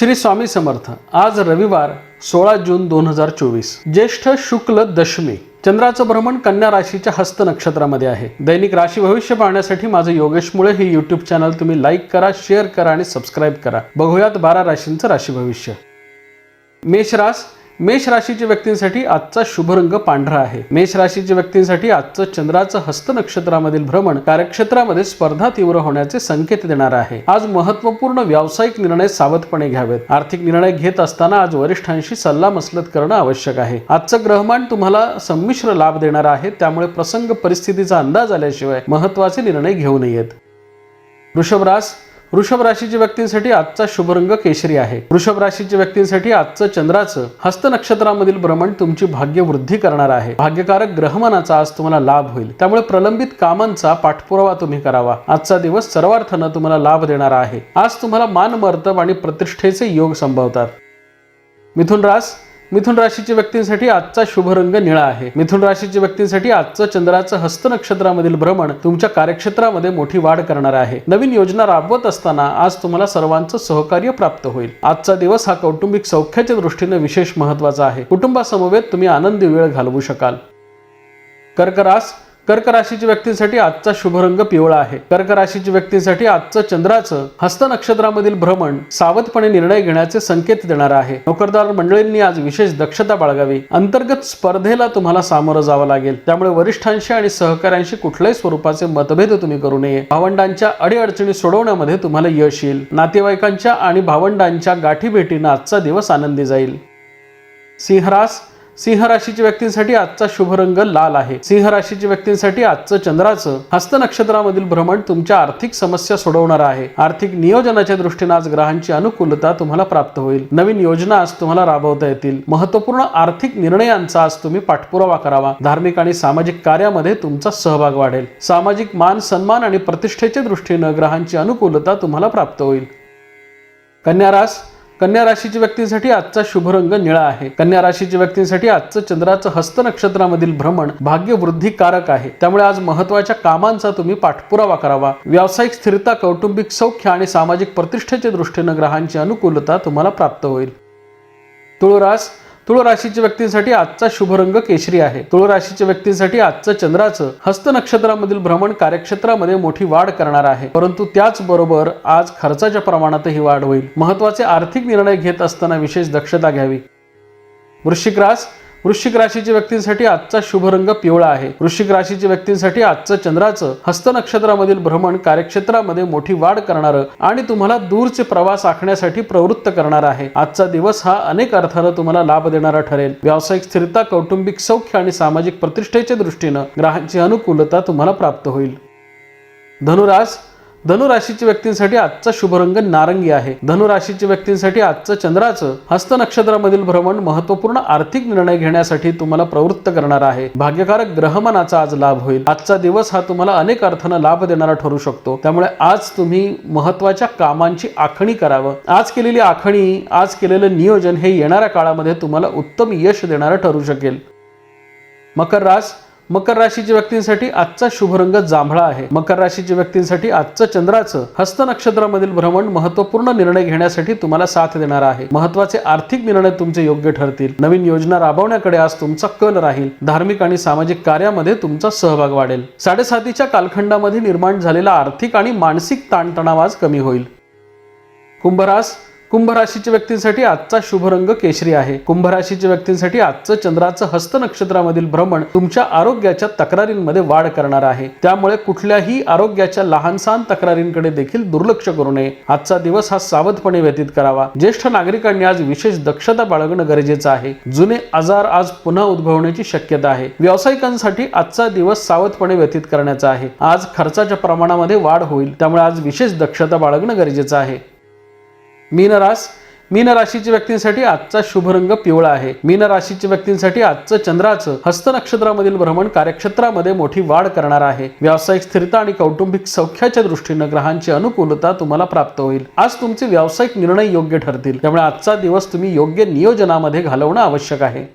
श्री स्वामी समर्थ आज रविवार सोळा जून दोन हजार चोवीस. ज्येष्ठ शुक्ल दशमी चंद्राचं भ्रमण कन्या राशीच्या हस्त नक्षत्रामध्ये आहे. दैनिक राशी भविष्य पाहण्यासाठी माझं योगेश मुळे हे युट्यूब चॅनल तुम्ही लाईक करा शेअर करा आणि सबस्क्राईब करा. बघूयात बारा राशींचं राशी भविष्य. मेष रास मेष राशीच्या व्यक्तींसाठी आजचा शुभ रंग पांढरा आहे. मेष राशीच्या व्यक्तींसाठी आजचं चंद्राचं हस्त नक्षत्रामधील भ्रमण कार्यक्षेत्रामध्ये स्पर्धा तीव्र होण्याचे संकेत देणार आहे. आज महत्त्वपूर्ण व्यावसायिक निर्णय सावधपणे घ्यावेत. आर्थिक निर्णय घेत असताना आज वरिष्ठांशी सल्ला मसलत करणं आवश्यक आहे. आजचं ग्रहमान तुम्हाला संमिश्र लाभ देणार आहे. त्यामुळे प्रसंग परिस्थितीचा अंदाज आल्याशिवाय महत्त्वाचे निर्णय घेऊ नयेत. वृषभ रास वृषभ राशीच्या व्यक्तींसाठी आजचा शुभ रंग केशरी आहे. वृषभ राशीच्या व्यक्तींसाठी आजचं चंद्राचं हस्त नक्षत्रामधील भ्रमण तुमची भाग्य वृद्धी करणार आहे. भाग्यकारक ग्रहमानाचा आज तुम्हाला लाभ होईल. त्यामुळे प्रलंबित कामांचा पाठपुरावा तुम्ही करावा. आजचा दिवस सर्वार्थानं तुम्हाला लाभ देणारा आहे. आज तुम्हाला मान मर्तब आणि प्रतिष्ठेचे योग संभवतात. मिथुन रास मिथुन राशीच्या व्यक्तींसाठी आजचा शुभ रंग निळा आहे. मिथुन राशीच्या व्यक्तींसाठी आजचं चंद्राचं हस्त नक्षत्रामधील भ्रमण तुमच्या कार्यक्षेत्रामध्ये मोठी वाढ करणार आहे. नवीन योजना राबवत असताना आज तुम्हाला सर्वांचं सहकार्य प्राप्त होईल. आजचा दिवस हा कौटुंबिक सौख्याच्या दृष्टीने विशेष महत्त्वाचा आहे. कुटुंबासमवेत तुम्ही आनंदी वेळ घालवू शकाल. कर्करास कर्क राशीच्या व्यक्तींसाठी आजचा शुभ रंग पिवळा आहे. कर्क राशीच्या व्यक्तींसाठी आजचं चंद्राचं हस्त नक्षत्रामधील भ्रमण सावधपणे निर्णय घेण्याचे संकेत देणार आहे. नोकरदार मंडळींनी आज विशेष दक्षता बाळगावी. अंतर्गत स्पर्धेला तुम्हाला सामोरं जावं लागेल. त्यामुळे वरिष्ठांशी आणि सहकाऱ्यांशी कुठल्याही स्वरूपाचे मतभेद तुम्ही करू नये. भावंडांच्या अडीअडचणी सोडवण्यामध्ये तुम्हाला यश येईल. नातेवाईकांच्या आणि भावंडांच्या गाठीभेटीनं आजचा दिवस आनंदी जाईल. सिंहरास सिंह राशीच्या व्यक्तींसाठी आजचा शुभ रंग लाल आहे. सिंह राशीच्या व्यक्तींसाठी आजचं चंद्राचं हस्त नक्षत्रामधील भ्रमण तुमच्या आर्थिक समस्या सोडवणार आहे. आर्थिक नियोजनाच्या दृष्टीने आज ग्रहांची अनुकूलता तुम्हाला प्राप्त होईल. नवीन योजना आज तुम्हाला राबवता येतील. महत्त्वपूर्ण आर्थिक निर्णयांचा आज तुम्ही पाठपुरावा करावा. धार्मिक आणि सामाजिक कार्यामध्ये तुमचा सहभाग वाढेल. सामाजिक मान सन्मान आणि प्रतिष्ठेच्या दृष्टीनं ग्रहांची अनुकूलता तुम्हाला प्राप्त होईल. कन्या रास कन्या राशीच्या व्यक्तींसाठी आजचा शुभ रंग निळा आहे. कन्या राशीच्या व्यक्तींसाठी आजचं चंद्राचं हस्त नक्षत्रामधील भ्रमण भाग्य वृद्धिकारक आहे. त्यामुळे आज महत्त्वाच्या कामांचा तुम्ही पाठपुरावा करावा. व्यावसायिक स्थिरता कौटुंबिक सौख्य आणि सामाजिक प्रतिष्ठेच्या दृष्टीनं ग्रहांची अनुकूलता तुम्हाला प्राप्त होईल. तुळरास तुळ राशीच्या व्यक्तींसाठी आजचा शुभ रंग केशरी आहे. तुळ राशीच्या व्यक्तींसाठी आजचं चंद्राचं हस्त नक्षत्रामधील भ्रमण कार्यक्षेत्रामध्ये मोठी वाढ करणार आहे. परंतु त्याचबरोबर आज खर्चाच्या प्रमाणातही वाढ होईल. महत्त्वाचे आर्थिक निर्णय घेत असताना विशेष दक्षता घ्यावी. वृश्चिक रास वृश्चिक राशीच्या व्यक्तींसाठी आजचा शुभ रंग पिवळा आहे. वृश्चिक राशीच्या व्यक्तींसाठी आजचं चंद्राचं हस्त नक्षत्रामधील भ्रमण कार्यक्षेत्रामध्ये मोठी वाढ करणारं आणि तुम्हाला दूरचे प्रवास आखण्यासाठी प्रवृत्त करणार आहे. आजचा दिवस हा अनेक अर्थानं तुम्हाला लाभ देणारा ठरेल. व्यावसायिक स्थिरता कौटुंबिक सौख्य आणि सामाजिक प्रतिष्ठेच्या दृष्टीनं ग्रहांची अनुकूलता तुम्हाला प्राप्त होईल. धनुरास धनुराशीच्या व्यक्तींसाठी आजचा शुभ रंग नारंगी आहे. धनुराशीच्या व्यक्तींसाठी आजचं चंद्राचं हस्त नक्षत्रामधील भ्रमण महत्त्वपूर्ण आर्थिक निर्णय घेण्यासाठी तुम्हाला प्रवृत्त करणार आहे. भाग्यकारक ग्रहमानाचा आज लाभ होईल. आजचा दिवस हा तुम्हाला अनेक अर्थानं लाभ देणारा ठरू शकतो. त्यामुळे आज तुम्ही महत्त्वाच्या कामांची आखणी करावं. आज केलेली आखणी आज केलेलं नियोजन हे येणाऱ्या काळामध्ये तुम्हाला उत्तम यश देणारं ठरू शकेल. मकर रास मकर राशीच्या व्यक्तींसाठी आजचा शुभ रंग जांभळा आहे. मकर राशीच्या व्यक्तींसाठी आजचं चंद्राचं हस्त नक्षत्रामधील भ्रमण महत्त्वपूर्ण निर्णय घेण्यासाठी तुम्हाला साथ देणार आहे. महत्त्वाचे आर्थिक निर्णय तुमचे योग्य ठरतील. नवीन योजना राबवण्याकडे आज तुमचा कल राहील. धार्मिक आणि सामाजिक कार्यामध्ये तुमचा सहभाग वाढेल. साडेसातीच्या कालखंडामध्ये निर्माण झालेला आर्थिक आणि मानसिक ताणतणाव आज कमी होईल. कुंभरास कुंभ राशीच्या व्यक्तींसाठी आजचा शुभ रंग केशरी आहे. कुंभ राशीच्या व्यक्तींसाठी आजचं चंद्राचं हस्त नक्षत्रामधील भ्रमण तुमच्या आरोग्याच्या तक्रारींमध्ये वाढ करणार आहे. त्यामुळे कुठल्याही आरोग्याच्या लहानसहान तक्रारींकडे देखील दुर्लक्ष करू नये. आजचा दिवस हा सावधपणे व्यतीत करावा. ज्येष्ठ नागरिकांनी आज विशेष दक्षता बाळगणं गरजेचं आहे. जुने आजार आज पुन्हा उद्भवण्याची शक्यता आहे. व्यावसायिकांसाठी आजचा दिवस सावधपणे व्यतीत करण्याचा आहे. आज खर्चाच्या प्रमाणामध्ये वाढ होईल. त्यामुळे आज विशेष दक्षता बाळगणं गरजेचं आहे. मीनरास मीन राशीच्या व्यक्तींसाठी आजचा शुभ रंग पिवळा आहे. मीन राशीच्या व्यक्तींसाठी आजचं चंद्राचं हस्त नक्षत्रामधील भ्रमण कार्यक्षेत्रामध्ये मोठी वाढ करणार आहे. व्यावसायिक स्थिरता आणि कौटुंबिक सौख्याच्या दृष्टीनं ग्रहांची अनुकूलता तुम्हाला प्राप्त होईल. आज तुमचे व्यावसायिक निर्णय योग्य ठरतील. त्यामुळे आजचा दिवस तुम्ही योग्य नियोजनामध्ये घालवणं आवश्यक आहे.